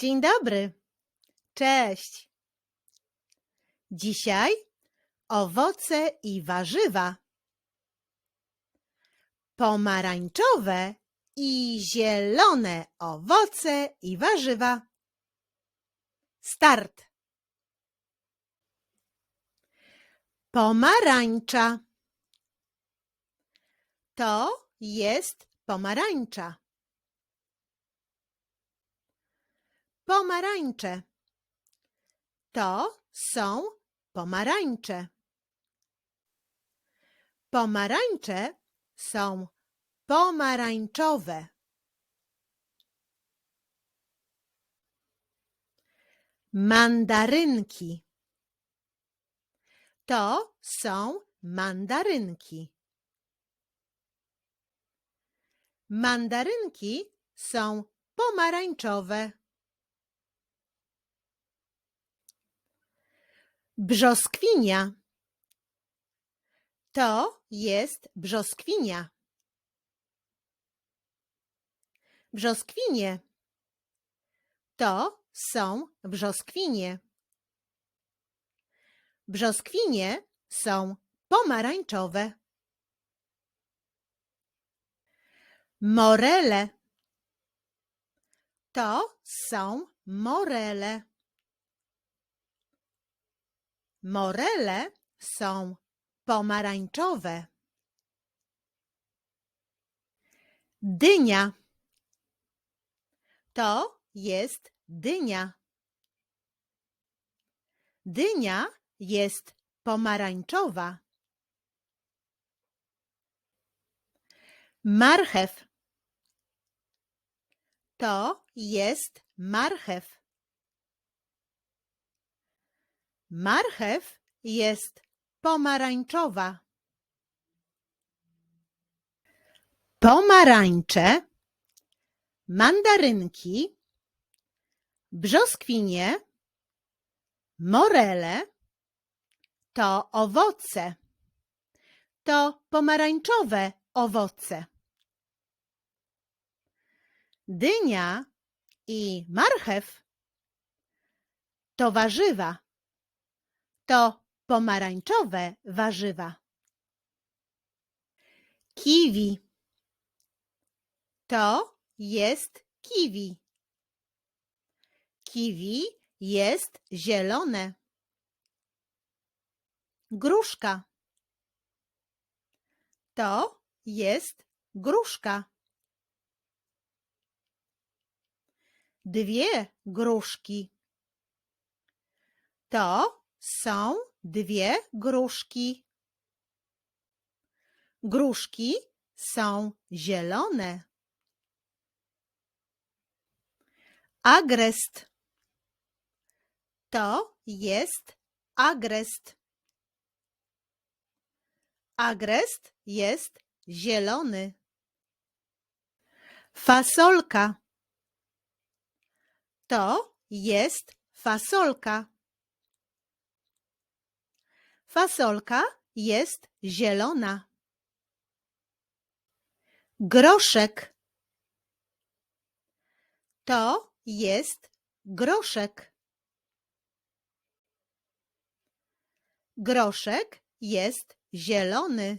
Dzień dobry. Cześć. Dzisiaj owoce i warzywa. Pomarańczowe i zielone owoce i warzywa. Start. Pomarańcza. To jest pomarańcza. Pomarańcze. To są pomarańcze. Pomarańcze są pomarańczowe. Mandarynki. To są mandarynki. Mandarynki są pomarańczowe. Brzoskwinia. To jest brzoskwinia. Brzoskwinie. To są brzoskwinie. Brzoskwinie są pomarańczowe. Morele. To są morele. Morele są pomarańczowe. Dynia. To jest dynia. Dynia jest pomarańczowa. Marchew. To jest marchew. Marchew jest pomarańczowa. Pomarańcze, mandarynki, brzoskwinie, morele to owoce. To pomarańczowe owoce. Dynia i marchew to warzywa. To pomarańczowe warzywa. Kiwi. To jest kiwi. Kiwi jest zielone. Gruszka. To jest gruszka. Dwie gruszki. To są dwie gruszki. Gruszki są zielone. Agrest. To jest agrest. Agrest jest zielony. Fasolka. To jest fasolka. Fasolka jest zielona. Groszek. To jest groszek. Groszek jest zielony.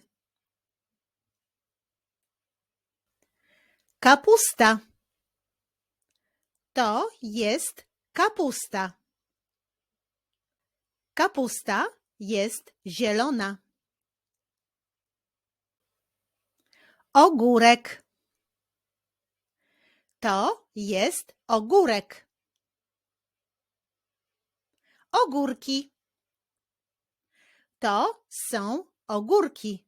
Kapusta. To jest kapusta. Kapusta jest zielona. Ogórek. To jest ogórek. Ogórki. To są ogórki.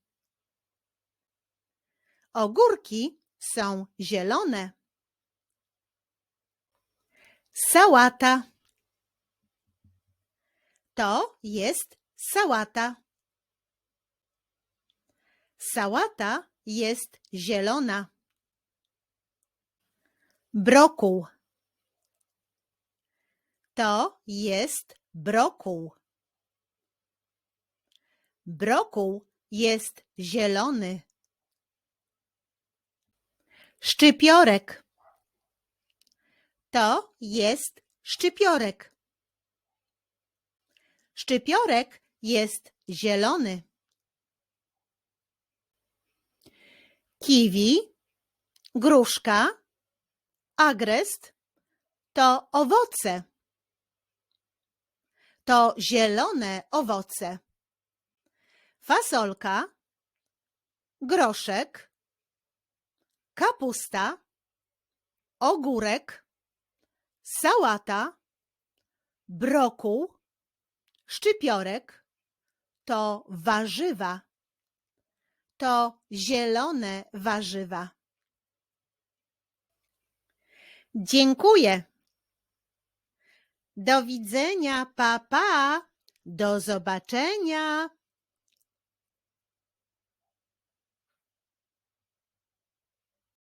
Ogórki są zielone. Sałata. To jest sałata. Sałata jest zielona. Brokuł. To jest brokuł. Brokuł jest zielony. Szczypiorek. To jest szczypiorek. Szczypiorek jest zielony. Kiwi, gruszka, agrest to owoce. To zielone owoce. Fasolka, groszek, kapusta, ogórek, sałata, brokuł, szczypiorek to warzywa. To zielone warzywa. Dziękuję. Do widzenia, papa. Pa. Do zobaczenia.